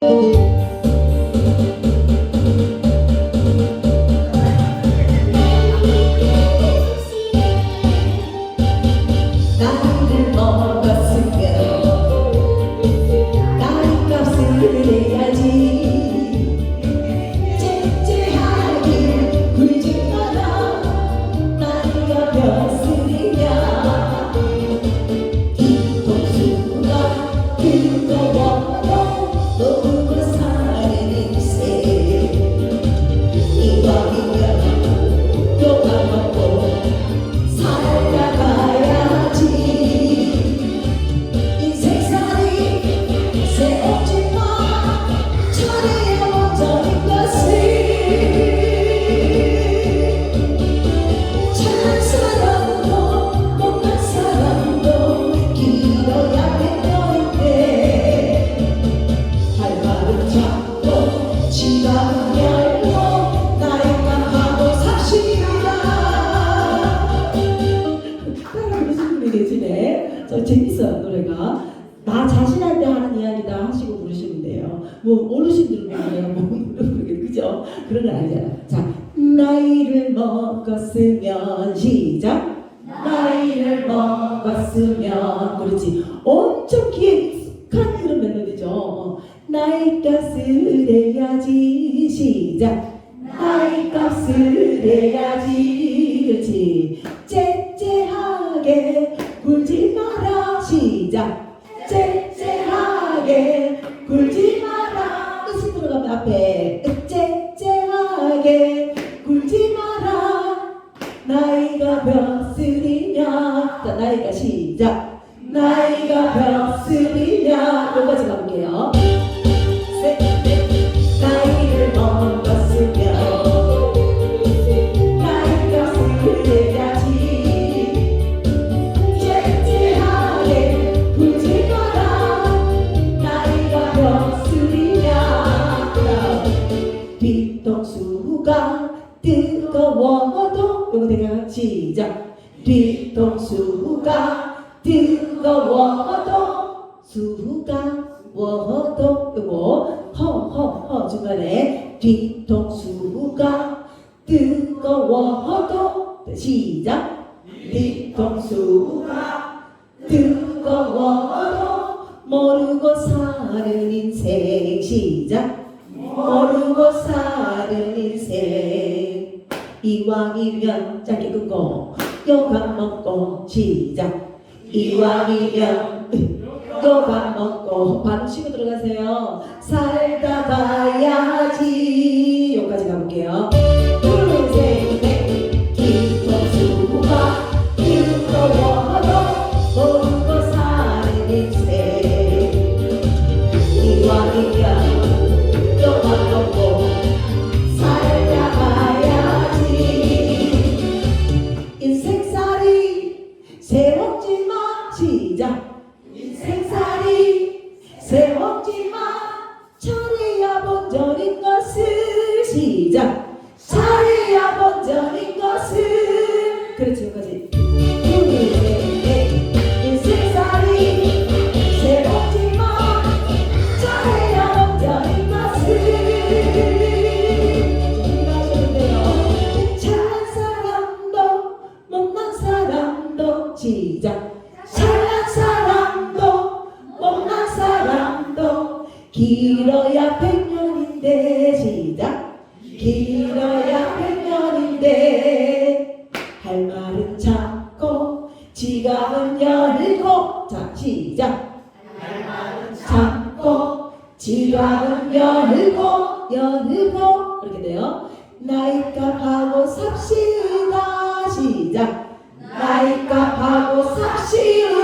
Música 그런 건 아니잖아. 자, 나이를 먹었으면 시작. 나이를 먹었으면 그렇지. 엄청 기획한 그런 멜로디죠. 나이가 쓰레야지 시작. 뭐가 뜨거워도 요거 되냐 시작. 뒤통수가 뜨거워도 수가 워도 요거 허허허 중간에 뒤통수가 뜨거워도 네, 시작. 뒤통수가 뜨거워도 모르고 사는 인생 시작. 모르고 사는 인생. 이왕이면 짧게 끊고 또밥 먹고 시작. 이왕이면 또밥 먹고. 바로 쉬고 들어가세요. 살다 봐야 시작. 잘난 사람도 못난 사람도 길어야 백년인데 시작. 길어야 백년인데 할 말은 작고 지갑은 열고 자 시작. 지갑은 열고 열고 이렇게 돼요. 나이값하고 삽시다 시작. 나이 She